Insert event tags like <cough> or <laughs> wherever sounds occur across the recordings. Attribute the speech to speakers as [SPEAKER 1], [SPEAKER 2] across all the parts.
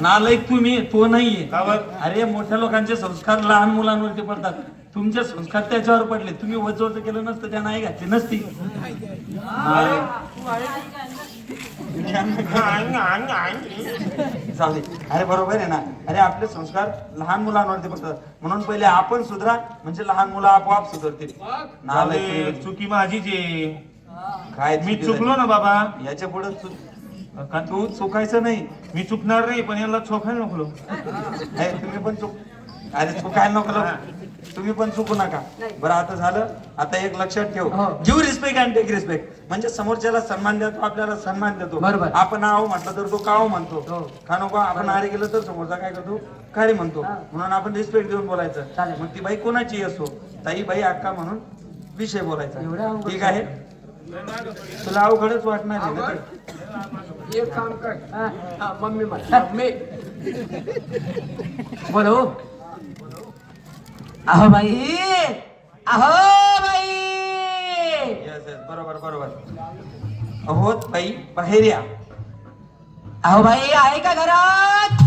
[SPEAKER 1] नालायक तुम्ही तो नाहीये.
[SPEAKER 2] का बरं?
[SPEAKER 1] अरे मोठ्या लोकांचे संस्कार लहान मुलांवरती पडतात. तुमचे संस्कार त्याच्यावर पडले. तुम्ही वजवच केलं नसतं त्या नाही घातली नसती. चालते अरे बरोबर आहे ना. अरे आपले संस्कार लहान मुलांवरती पडतात. म्हणून पहिले आपण सुधरा म्हणजे लहान मुलं आपोआप सुधरतील. नालायक तुम्ही.
[SPEAKER 2] चुकी माझीच आहे.
[SPEAKER 1] काय
[SPEAKER 2] मी
[SPEAKER 1] चुकी
[SPEAKER 2] चुकलो? ना बाबा.
[SPEAKER 1] याच्यापुढे का तू चुकायचं नाही.
[SPEAKER 2] मी चुकणार नाही पण याला चोखायला नको <laughs>
[SPEAKER 1] तुम्ही पण चुक अरे चुकायला नको. तुम्ही पण चुकू नका. बरं आता झालं. आता एक लक्षात ठेव. Give respect and take respect म्हणजे समोरच्याला सन्मान देतो आपल्याला सन्मान देतो. आपण आहो म्हटलं तर तो काव म्हणतो. का नको? आपण आरे गेलं तर समोरचा काय करतो? खारी म्हणतो. म्हणून आपण रिस्पेक्ट देऊन बोलायचं. मग ती बाई कोणाची असो? ताई बाई अक्का म्हणून विषय बोलायचा. ठीक आहे? तुला अवघडच वाटणार आहे ना ते.
[SPEAKER 3] एक काम कर. हा, हा, मम्मी म्हण मम्मी बोलो? अहो बाई अहो बाई!
[SPEAKER 1] बरोबर बरोबर. अहोत बाई बाहेर या.
[SPEAKER 3] अहो बाई आहे का घरात?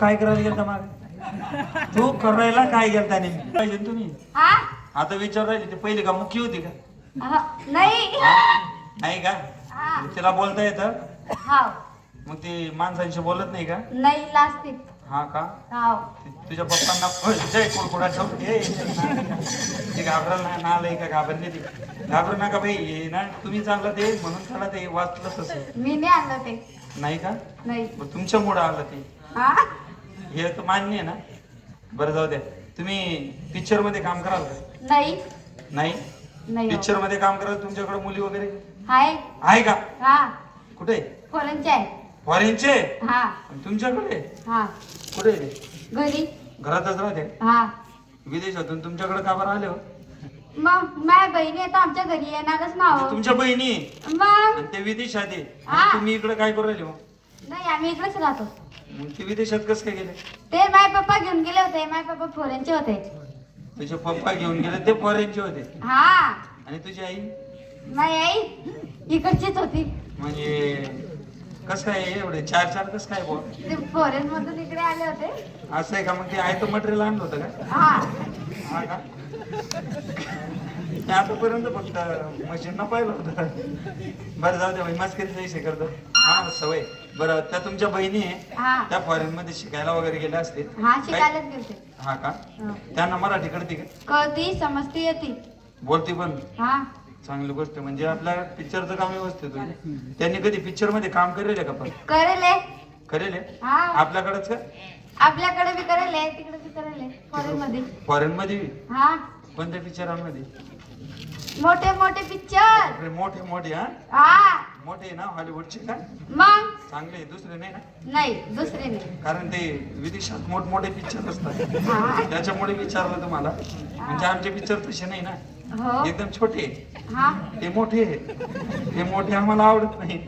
[SPEAKER 1] काय करायला गेलता माग? तू करायला काय गेलता नेमकी? पाहिजे ना तुम्ही?
[SPEAKER 4] हा?
[SPEAKER 1] आता विचार राहिली ते पहिली का मुख्य होती का?
[SPEAKER 4] नाही.
[SPEAKER 1] नाही का?
[SPEAKER 4] हा.
[SPEAKER 1] तिला बोलता येतं?
[SPEAKER 4] हाव.
[SPEAKER 1] मग ती माणसांशी बोलत नाही का?
[SPEAKER 4] नाही लास्टिक
[SPEAKER 1] हा का?
[SPEAKER 4] हाव.
[SPEAKER 1] ती तुझ्या पप्पांना जय कुडकुडा ठेव. ए, ती घाबरल ना नालय का घाबरली ती. घाबरू नका बाई हे ना तुम्ही चांगलं ते म्हणून त्याला ते वाचलं तसं.
[SPEAKER 4] मी नाही आणलं ते.
[SPEAKER 1] नाही का?
[SPEAKER 4] नाही.
[SPEAKER 1] मग तुमच्या मुळे आलं ते.
[SPEAKER 4] हा?
[SPEAKER 1] हे तर मान्य आहे ना? बरं जाऊ द्या. तुम्ही पिक्चरमध्ये काम कराल का?
[SPEAKER 4] नाही.
[SPEAKER 1] नाही?
[SPEAKER 4] नाही हो.
[SPEAKER 1] पिक्चरमध्ये काम कराल तुमच्याकडे मुली वगैरे?
[SPEAKER 4] हाय.
[SPEAKER 1] आहे का?
[SPEAKER 4] हा.
[SPEAKER 1] कुठे?
[SPEAKER 4] फोरनचे आहे.
[SPEAKER 1] फॉरेनचे?
[SPEAKER 4] हा.
[SPEAKER 1] तुमच्याकडे?
[SPEAKER 4] हा.
[SPEAKER 1] कुठे?
[SPEAKER 4] घरी.
[SPEAKER 1] घरातच राहते?
[SPEAKER 4] हा.
[SPEAKER 1] विदेशातून तुमच्याकडे का बरं आले हो?
[SPEAKER 4] मग माझ्या बहिणी आता आमच्या घरी येणारच ना हो.
[SPEAKER 1] तुमच्या बहिणी? आहे.
[SPEAKER 4] मग?
[SPEAKER 1] आणि ते विदेशात आहे.
[SPEAKER 4] हा.
[SPEAKER 1] तुम्ही इकडे काय करू राहिले हो?
[SPEAKER 4] नाही आम्ही इकडेच राहतो.
[SPEAKER 1] मग ते विदेशात कसं काय गेले?
[SPEAKER 4] ते माझे पप्पा घेऊन गेले होते माझे पप्पा फोरेनचे होते.
[SPEAKER 1] तुझे पप्पा घेऊन गेले ते फॉरेनचे होते?
[SPEAKER 4] हा.
[SPEAKER 1] आणि तुझी आई?
[SPEAKER 4] माझी आई इकडचीच होती.
[SPEAKER 1] म्हणजे कस काय एवढे चार चार कस काय बोल
[SPEAKER 4] ते फॉरेन मधून इकडे आले होते.
[SPEAKER 1] असं आहे का? मग ते आहे तर मटेरियल आणलं होतं का?
[SPEAKER 4] हा.
[SPEAKER 1] हा का? आतापर्यंत फक्त मशीन न पाहिलं होतं. बरं जाऊ दे बाई मस्करीचा विषय करतो. हा सवय. बरं त्या तुमच्या बहिणी आहे
[SPEAKER 4] हा.
[SPEAKER 1] त्या फॉरेन मध्ये शिकायला वगैरे गेल्या असतील?
[SPEAKER 4] हा
[SPEAKER 1] काय?
[SPEAKER 4] शिकायलाच गेलते.
[SPEAKER 1] हा का?
[SPEAKER 4] हा.
[SPEAKER 1] त्यांना मराठी कळते का?
[SPEAKER 4] कळती समजती येते
[SPEAKER 1] बोलते पण.
[SPEAKER 4] हा.
[SPEAKER 1] चांगली गोष्ट आहे. म्हणजे आपल्या पिक्चरचं काम व्यवस्थित होईल त्यांनी कधी पिक्चरमध्ये काम करेल का पण?
[SPEAKER 4] करेले.
[SPEAKER 1] करेल? हे?
[SPEAKER 4] हा
[SPEAKER 1] आपल्याकडंच का?
[SPEAKER 4] आपल्याकडे बी करेले तिकडे बी करेले फॉरेन मध्ये.
[SPEAKER 1] फॉरेन मध्ये बी?
[SPEAKER 4] हा.
[SPEAKER 1] कोणत्या पिक्चरांमध्ये?
[SPEAKER 4] मोठे मोठे पिक्चर.
[SPEAKER 1] मोठे मोठे हा?
[SPEAKER 4] हा.
[SPEAKER 1] मोठे ना हॉलिवूडचे का?
[SPEAKER 4] मग?
[SPEAKER 1] चांगले दुसरे नाही ना?
[SPEAKER 4] नाही दुसरे नाही.
[SPEAKER 1] कारण ते विदेशात मोठमोठे पिक्चर असतात.
[SPEAKER 4] हा.
[SPEAKER 1] त्याच्यामुळे विचारलं तुम्हाला. म्हणजे आमचे पिक्चर तसे नाही ना.
[SPEAKER 4] हो.
[SPEAKER 1] एकदम छोटे आहे.
[SPEAKER 4] हा.
[SPEAKER 1] ते मोठे आहे. ते मोठे आम्हाला आवडत नाही.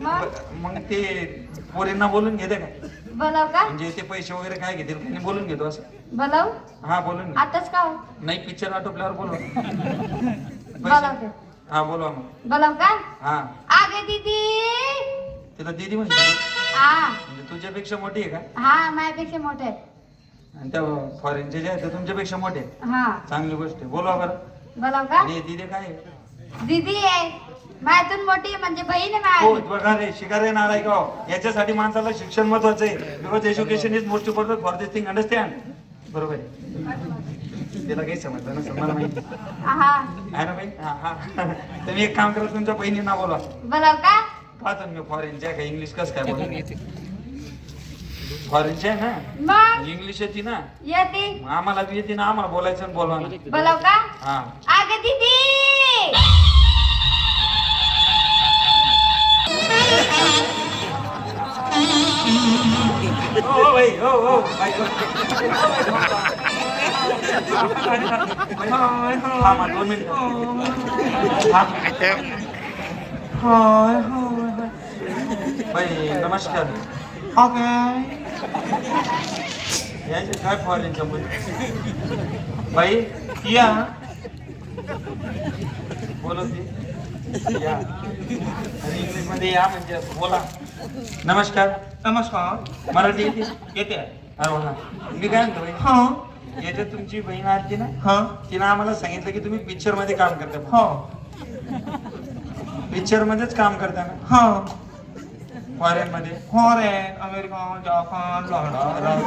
[SPEAKER 4] मग?
[SPEAKER 1] मग ते पोरींना बोलून घेते का?
[SPEAKER 4] बोलाव का?
[SPEAKER 1] म्हणजे ते पैसे वगैरे काय घेतील? त्यांनी बोलून घेतो असं.
[SPEAKER 4] बोलाव?
[SPEAKER 1] हा बोलून घे.
[SPEAKER 4] आताच का हो?
[SPEAKER 1] नाही पिक्चर आटोपल्यावर बोलवा. <laughs> हा बोलवा मग.
[SPEAKER 4] बोलाव का?
[SPEAKER 1] हा.
[SPEAKER 4] आगे दीदी!
[SPEAKER 1] तिला दिदी म्हणते
[SPEAKER 4] हा.
[SPEAKER 1] म्हणजे तुझ्यापेक्षा मोठी आहे का?
[SPEAKER 4] हा माझ्यापेक्षा मोठे आहेत.
[SPEAKER 1] आणि त्या फॉरेनचे जे आहेत ते तुमच्यापेक्षा मोठे आहेत.
[SPEAKER 4] हा.
[SPEAKER 1] चांगली गोष्ट आहे. बोलवा बरं.
[SPEAKER 4] बोलाव का?
[SPEAKER 1] आणि दिदी काय आहे?
[SPEAKER 4] दीदी आहे. माझ्यातून मोठी म्हणजे बहीण आहे
[SPEAKER 1] हो
[SPEAKER 4] माझी.
[SPEAKER 1] बघा रे शिकारे हो. याच्यासाठी माणसाला शिक्षण महत्वाचं आहे. Because education is most important for this thing understand बरोबर आहे. तिला काही समजलं नसेल मला माहिती
[SPEAKER 4] हा.
[SPEAKER 1] आहे ना बाई? हा हा. तुम्ही एक काम करा तुमच्या बहिणींना बोलवा.
[SPEAKER 4] बोलाव का?
[SPEAKER 1] पाहतो ना मी फॉरेनच्या काय इंग्लिश कसं काय बोलतो फॉरेनचे आहे ना?
[SPEAKER 4] मग?
[SPEAKER 1] इंग्लिश येते ना?
[SPEAKER 4] येते.
[SPEAKER 1] मग आम्हाला बी येते ना आम्हाला बोलायचं आणि बोलवा ना
[SPEAKER 4] बोलाव का?
[SPEAKER 1] हा.
[SPEAKER 4] आगे दीदी
[SPEAKER 1] थांबा, दोन मिनिटं. थांब.
[SPEAKER 2] हाय हाय
[SPEAKER 1] बाई नमस्कार
[SPEAKER 2] ओके
[SPEAKER 1] यायचे काय फॉरेनच्या मुली बाई
[SPEAKER 2] या
[SPEAKER 1] बोलत या. आणि इंग्लिशमध्ये या म्हणजे बोला. नमस्कार.
[SPEAKER 2] नमस्कार.
[SPEAKER 1] मराठी येते.
[SPEAKER 2] येते
[SPEAKER 1] अरे वा. मी काय म्हणतो बाई?
[SPEAKER 2] हा.
[SPEAKER 1] याच्यात तुमची बहीण आली ना?
[SPEAKER 2] हा.
[SPEAKER 1] तिनं आम्हाला सांगितलं की तुम्ही पिक्चरमध्ये काम करता.
[SPEAKER 2] हो.
[SPEAKER 1] पिक्चर मध्येच काम करता ना?
[SPEAKER 2] हा.
[SPEAKER 1] फॉरेन मध्ये
[SPEAKER 2] फॉरेन अमेरिका जापान लंडन.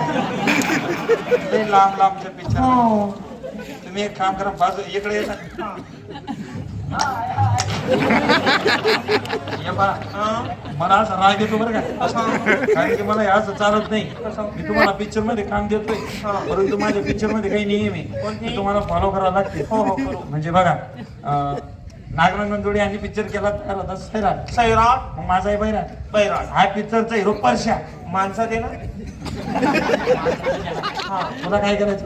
[SPEAKER 1] लय लांब लांबच्या पिक्चर.
[SPEAKER 2] हो.
[SPEAKER 1] तुम्ही एक काम करा बाजू इकडे येता
[SPEAKER 2] हा.
[SPEAKER 1] मला असं राग येतो बरं का? कारण की मला असं चालत नाही. मी तुम्हाला पिक्चरमध्ये काम देतोय. परंतु माझ्या पिक्चरमध्ये काही नियम आहे तुम्हाला फॉलो करावं लागते.
[SPEAKER 2] हो, हो.
[SPEAKER 1] म्हणजे बघा नागरंगन जोडी यांनी पिक्चर केला तयार होता सैराट?
[SPEAKER 2] सैराट
[SPEAKER 1] आहे बैरा
[SPEAKER 2] बैराट.
[SPEAKER 1] हा पिक्चरचा हिरो परशा
[SPEAKER 2] माणसात ना?
[SPEAKER 1] हा तुला काय करायचं?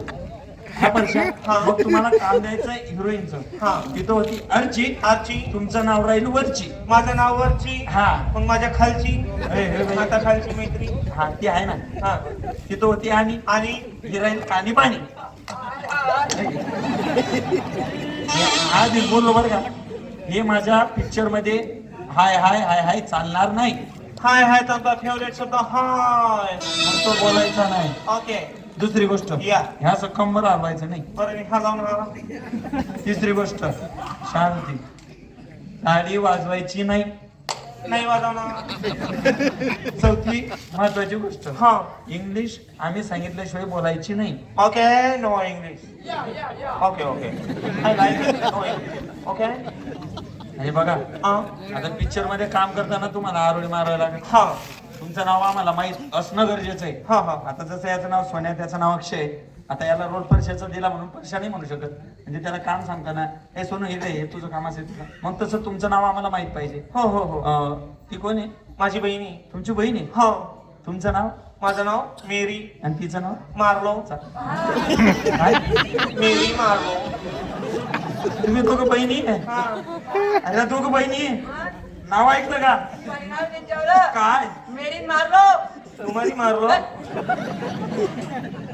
[SPEAKER 1] हा. परशा मग तुम्हाला काम द्यायचं हिरोईनचं
[SPEAKER 2] हा.
[SPEAKER 1] तिथं होती अर्ची
[SPEAKER 2] आजची
[SPEAKER 1] तुमचं नाव राहील वरची.
[SPEAKER 2] माझं नाव वरची.
[SPEAKER 1] हा.
[SPEAKER 2] मग माझ्या खालची.
[SPEAKER 1] हे, हे बाई.
[SPEAKER 2] आता खालची मैत्री.
[SPEAKER 1] हा ती आहे ना.
[SPEAKER 2] हा.
[SPEAKER 1] तिथं होती आणि
[SPEAKER 2] आणि?
[SPEAKER 1] ही राहील कानी पाणी आधी बोललो बरं का. हे माझ्या पिक्चरमध्ये हाय हाय हाय हाय चालणार नाही.
[SPEAKER 2] हाय हाय तुमचा फेवरेट शब्द हाय.
[SPEAKER 1] मग तो बोलायचा नाही.
[SPEAKER 2] ओके
[SPEAKER 1] दुसरी गोष्ट
[SPEAKER 2] या.
[SPEAKER 1] ह्या असं कंबर हलवायचं नाही.
[SPEAKER 2] बरं मी हा जाऊन हा
[SPEAKER 1] तिसरी गोष्ट शांती. टाळी वाजवायची नाही.
[SPEAKER 2] नाही वाजवणार.
[SPEAKER 1] चौथी महत्वाची गोष्ट
[SPEAKER 2] हा.
[SPEAKER 1] इंग्लिश आम्ही सांगितल्याशिवाय बोलायची नाही.
[SPEAKER 2] Okay no English okay okay. I like no English okay?
[SPEAKER 1] आणि बघा
[SPEAKER 2] हा.
[SPEAKER 1] आता पिक्चरमध्ये काम करताना तुम्हाला आरोळी मारायला लागेल.
[SPEAKER 2] हा.
[SPEAKER 1] तुमचं नाव आम्हाला माहीत असणं गरजेचं आहे.
[SPEAKER 2] हा हा.
[SPEAKER 1] आता जसं याचं नाव सोन्या त्याचं नाव अक्षय. आता याला रोड परशाचा दिला म्हणून परशा नाही म्हणू शकत. म्हणजे त्याला काम सांगताना हे सोनू हे काय हे तुझं काम असेल तुझं. मग तसं तुमचं नाव आम्हाला माहीत पाहिजे.
[SPEAKER 2] हो हो हो.
[SPEAKER 1] अं, ती कोण आहे?
[SPEAKER 2] माझी बहिणी.
[SPEAKER 1] तुमची बहीण? आहे
[SPEAKER 2] हो.
[SPEAKER 1] तुमचं नाव?
[SPEAKER 2] माझं नाव मेरी.
[SPEAKER 1] आणि तिचं नाव?
[SPEAKER 2] मारलो.
[SPEAKER 1] काय?
[SPEAKER 2] मेरी मारलो.
[SPEAKER 1] तुम्ही दोघं बहिणी आहे?
[SPEAKER 2] हा.
[SPEAKER 1] अरे दोघं बहिणी आहे? नाव ऐकलं का? काय?
[SPEAKER 3] मेरी मारलो?
[SPEAKER 2] तुम्हाला मारलो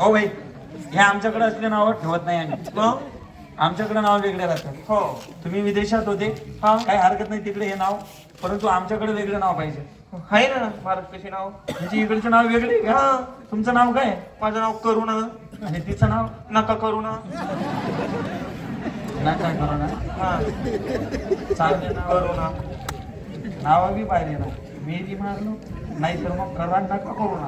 [SPEAKER 1] हो भाई हे आमच्याकडे असले नाव ठेवत नाही आम्ही.
[SPEAKER 2] मग
[SPEAKER 1] आमच्याकडे नाव वेगळे राहतात.
[SPEAKER 2] हो.
[SPEAKER 1] तुम्ही विदेशात होते.
[SPEAKER 2] हा.
[SPEAKER 1] काही हरकत नाही तिकडे हे नाव. परंतु आमच्याकडे वेगळं नाव पाहिजे.
[SPEAKER 2] आहे ना महाराष्ट्राचे नाव?
[SPEAKER 1] म्हणजे इकडचं नाव वेगळे आहे का?
[SPEAKER 2] हा.
[SPEAKER 1] तुमचं नाव काय?
[SPEAKER 2] माझं नाव करुणा.
[SPEAKER 1] आणि तिचं नाव?
[SPEAKER 2] नका करुणा
[SPEAKER 1] नका करू ना.
[SPEAKER 2] हा.
[SPEAKER 1] चांगले नाव
[SPEAKER 2] करुणा
[SPEAKER 1] नाव बी पाहिजे ना मेरी मारलो नाही तर मग करा नका करू ना.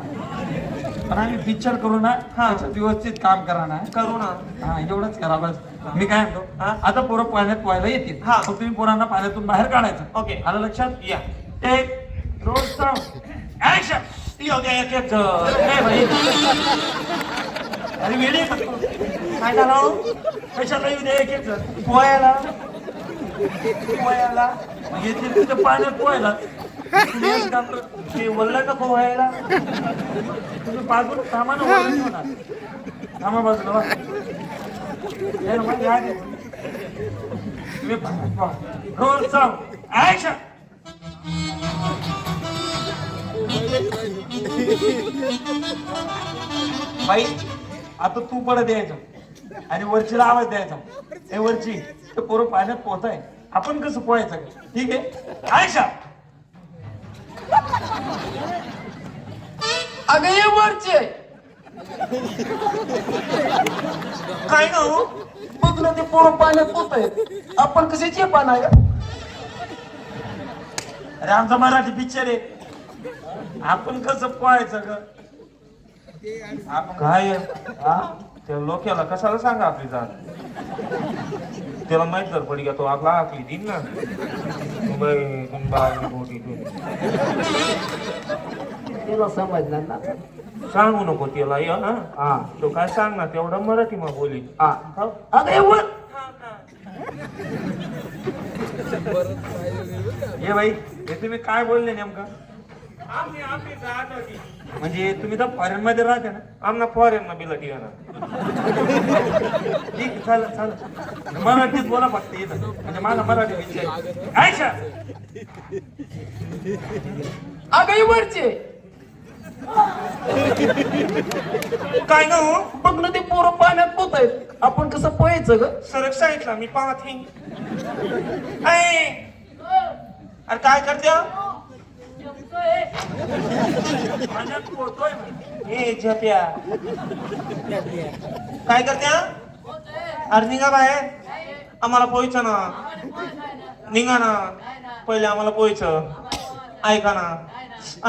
[SPEAKER 1] पण आम्ही पिक्चर करू ना त्याच्यात व्यवस्थित काम करा ना.
[SPEAKER 2] करुणा
[SPEAKER 1] हा एवढंच करा बस. मी काय म्हणतो
[SPEAKER 2] हा.
[SPEAKER 1] आता पोरं पाण्यात पोहायला येतील.
[SPEAKER 2] हा.
[SPEAKER 1] मग तुम्ही पोरांना पाण्यातून बाहेर काढायचं.
[SPEAKER 2] ओके.
[SPEAKER 1] आलं लक्षात?
[SPEAKER 2] या.
[SPEAKER 1] एक ऍक्शन अरे वेळी? काय झालं? कशाला येऊ दे एक पोहायला. पोहायला. मग येतील तिथे पाण्यात पोहायला. ते वल्ला का व्हायला. तुम्ही बाजूला थांबा ना थांबा बाजूला वा. हे मग या तुम्ही पाण्यात पोहा. ऍक्शन बाई आता तू पडत यायचं. आणि वरचीला आवाज द्यायचा. हे वरची ते पोरं पाण्यात पोहताय. आपण कसं पोहायचं ठीक आहे? आयशा!
[SPEAKER 3] अगं ये वरचे.
[SPEAKER 2] काय ना हो?
[SPEAKER 3] बघ ना ते पोरं पाण्यात पोहत आपण कसे चेपा नाही का
[SPEAKER 1] अरे आमचा मराठी पिक्चर आहे. आपण कसं पोहायचं ग? आपण
[SPEAKER 2] काय त्या लोक्याला कशाला सांगा आपली जात? त्याला माहीत जर पडी का तो आपला आकली देईन ना. मुंबई मुंबई मोठी तू
[SPEAKER 3] तुला समजणार ना.
[SPEAKER 2] सांगू नको त्याला या हा. हा. तो काय सांग ना तेवढं मराठी मग बोली.
[SPEAKER 3] हा.
[SPEAKER 2] हो?
[SPEAKER 3] अगं ये
[SPEAKER 1] हे बाई हे तुम्ही काय बोलले नेमकं?
[SPEAKER 2] जात होती
[SPEAKER 1] म्हणजे तुम्ही तर फॉरेन मध्ये राहते ना?
[SPEAKER 2] आमना फॉरेन ना बिला ठिकाणा
[SPEAKER 1] ठीक आहे, चालेल चालेल. मराठीत बोला फक्त इथं. म्हणजे मला मराठी विषय. आयशा!
[SPEAKER 3] अगं वरचे.
[SPEAKER 2] काय ना हो?
[SPEAKER 3] बघ ना ते पोरं पाण्यात पोत आहेत आपण कसं पोहायचं ग?
[SPEAKER 2] सरक सांगितलं मी पाहत हे अय! अरे काय करते हे काय करत्या? अरे निघा बाहेर. आम्हाला पोहायचं ना. निघा ना. पहिले आम्हाला पोहायचं. ऐका ना.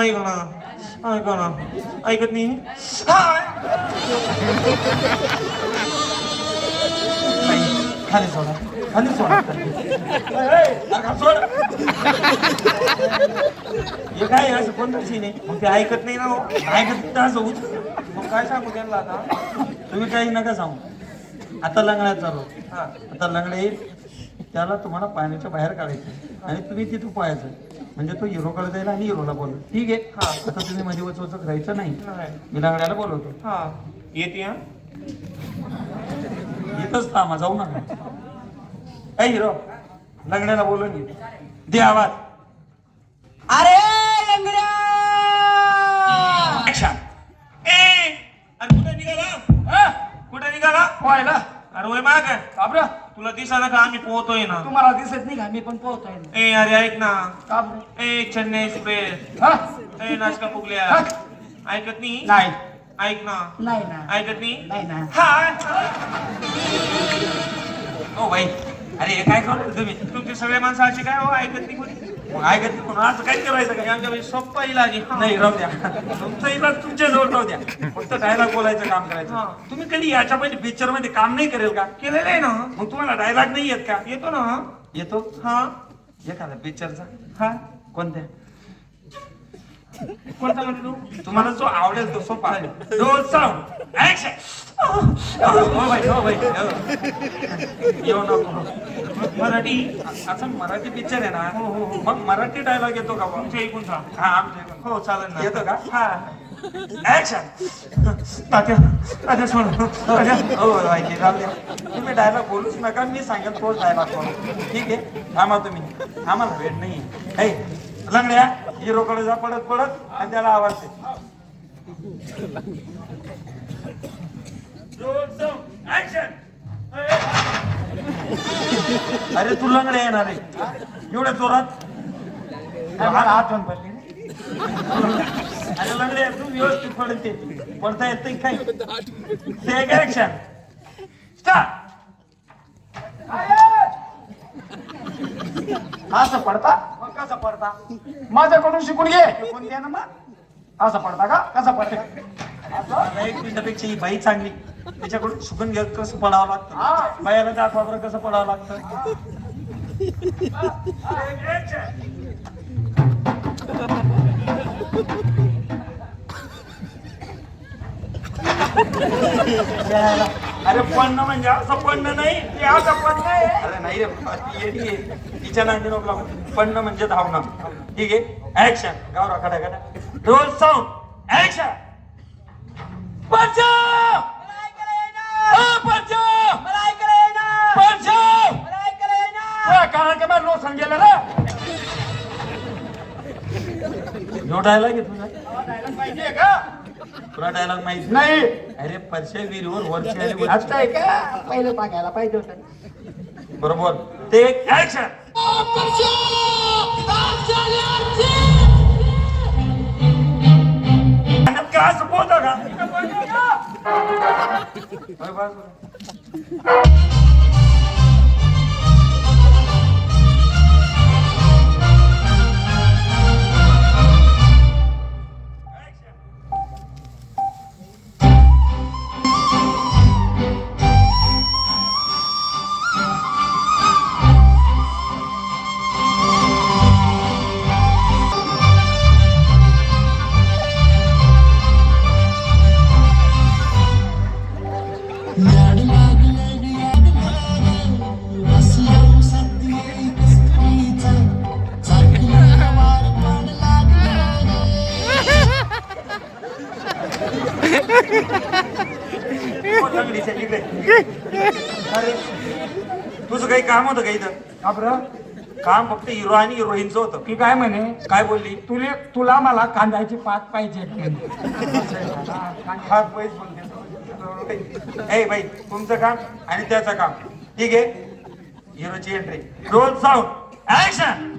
[SPEAKER 2] ऐका ना. ऐका ना. ऐकत नाही?
[SPEAKER 1] खाली सोडा. खाली सोडा. सोड. हे काय असं कोणतं सीन आहे?
[SPEAKER 2] मग ते ऐकत नाही ना हो.
[SPEAKER 1] ऐकत तर असं
[SPEAKER 2] मग काय सांगू त्यांना आता?
[SPEAKER 1] तुम्ही काही नका सांगू. आता लंगड्यात चालू
[SPEAKER 2] हा.
[SPEAKER 1] आता लंगडे येईल. त्याला तुम्हाला पाण्याच्या बाहेर काढायचं आणि तुम्ही तिथं पाहायचं म्हणजे तो हिरोकडे जाईल आणि हिरोला बोल ठीक आहे.
[SPEAKER 2] हा.
[SPEAKER 1] आता तुम्ही मध्ये वचवच राहायचं नाही.
[SPEAKER 2] नाही.
[SPEAKER 1] मी लंगड्याला बोलवतो.
[SPEAKER 2] हा. येते हा?
[SPEAKER 1] इथंच थांबा जाऊ नका. काय हिरो लंगड्याला बोलून घे. दे आवाज.
[SPEAKER 3] अरे! पोहायला
[SPEAKER 2] अरे वय माग.
[SPEAKER 3] काबरा?
[SPEAKER 2] तुला दिसा ना का आम्ही पोहतोय ना?
[SPEAKER 3] तुम्हाला दिसत नाही का? मी पण पोहतोय ना.
[SPEAKER 2] ए अरे ऐक ना.
[SPEAKER 3] काबरा?
[SPEAKER 2] ए चेन्नई एक्सप्रेस
[SPEAKER 3] हा?
[SPEAKER 2] ए नाचका फुगल्या.
[SPEAKER 3] हा?
[SPEAKER 2] ऐकत नाही?
[SPEAKER 3] नाही.
[SPEAKER 2] ऐक ना.
[SPEAKER 3] नाही ना.
[SPEAKER 2] ऐकत नाही?
[SPEAKER 3] नाही ना.
[SPEAKER 2] हाय.
[SPEAKER 1] हो भाई अरे हे काय करतो तुम्ही?
[SPEAKER 2] तुमचे सगळे माणसं असे काय हो? ऐकत नाही कोणी?
[SPEAKER 1] मग ऐकत नाही म्हणून असं काय करायचं
[SPEAKER 2] हे
[SPEAKER 1] का?
[SPEAKER 2] आमच्या वेळी सोप्पा इलाज आहे. हा.
[SPEAKER 1] नाही राहू द्या. तुमचं इलाज तुमच्या जवळ राहू द्या. फक्त डायलॉग बोलायचं काम
[SPEAKER 2] हा.
[SPEAKER 1] करायचं तुम्ही कधी याच्या पहिले पिक्चरमध्ये काम नाही करेल का?
[SPEAKER 2] केलेलं आहे ना.
[SPEAKER 1] मग तुम्हाला डायलॉग नाही येत का?
[SPEAKER 2] येतो ना.
[SPEAKER 1] येतो?
[SPEAKER 2] हा.
[SPEAKER 1] एखादा पिक्चरचा
[SPEAKER 2] हा.
[SPEAKER 1] कोणत्या?
[SPEAKER 2] कोणता म्हणते तू
[SPEAKER 1] तुम्हाला जो आवडेल तो सोपा साऊंड ऍक्शन हो भाई हो भाई हो. येऊ नको.
[SPEAKER 2] मराठी
[SPEAKER 1] असं मराठी पिक्चर आहे ना मग मराठी डायलॉग येतो का?
[SPEAKER 2] तुमच्या ऐकून
[SPEAKER 1] हा आमच्या.
[SPEAKER 2] हो चालेल ना.
[SPEAKER 1] येतो का?
[SPEAKER 2] हा.
[SPEAKER 1] हो तुम्ही डायलॉग बोलूच नका मी सांगेल तोच डायलॉग बोलू ठीक आहे? थांबा तुम्ही. आम्हाला वेळ नाही है लंगड्या. हिरोकडे जा पडत पडत आणि त्याला आवाज दे. अरे तू लंगडे येणार आहे. एवढ्या जोरात? आठवण पडली अरे लंगडे तू व्यवस्थित पडत ते पडता येत नाही काही. ते ऍक्शन स्टार्ट
[SPEAKER 3] असं पडता?
[SPEAKER 1] मग कसा पडता?
[SPEAKER 3] माझ्याकडून शिकून घे.
[SPEAKER 1] कोण द्या ना मग.
[SPEAKER 3] असं पडता का? कसं पडता?
[SPEAKER 1] एक मिनिटापेक्षा ही बाई चांगली. त्याच्याकडून शिकून घ्या कसं पडावं. लागतं. बायाला दाखवा बरं कसं पडावं लागतं. <laughs> अरे पडणं म्हणजे असं पडणं नाही ते असं पडणं आहे अरे नाही रे येडी आहे. तिच्या नांदी नको. पडणं म्हणजे धावणं. ठीक आहे? ऍक्शन गावरा खडा खडा roll sound action Punjab! Punjab! Punjab! कारण का मला नो सांगेल ना नो डायलॉग आहे तुझा?
[SPEAKER 3] पाहिजे का?
[SPEAKER 1] तुला डायलॉग माहिती
[SPEAKER 3] नाही.
[SPEAKER 1] अरे परशे विहिरीवर वरची आली.
[SPEAKER 3] आता आहे का? पहिलं सांगायला पाहिजे होतं.
[SPEAKER 1] बरोबर. ते ऍक्शन का असं पोहता का होय, बस, बस. तुझं काही काम होतं का इथं?
[SPEAKER 3] खबर
[SPEAKER 1] काम फक्त हिरो आणि हिरोईनचं होतं.
[SPEAKER 3] की काय म्हणे?
[SPEAKER 1] काय बोलली?
[SPEAKER 3] तुले तुला मला कांद्याची पात पाहिजे. <laughs>
[SPEAKER 1] हात पैस बोलते. <laughs> ए भाई तुमचं काम आणि त्याचं काम. ठीक आहे? हिरोची एंट्री रोल साऊंड ऍक्शन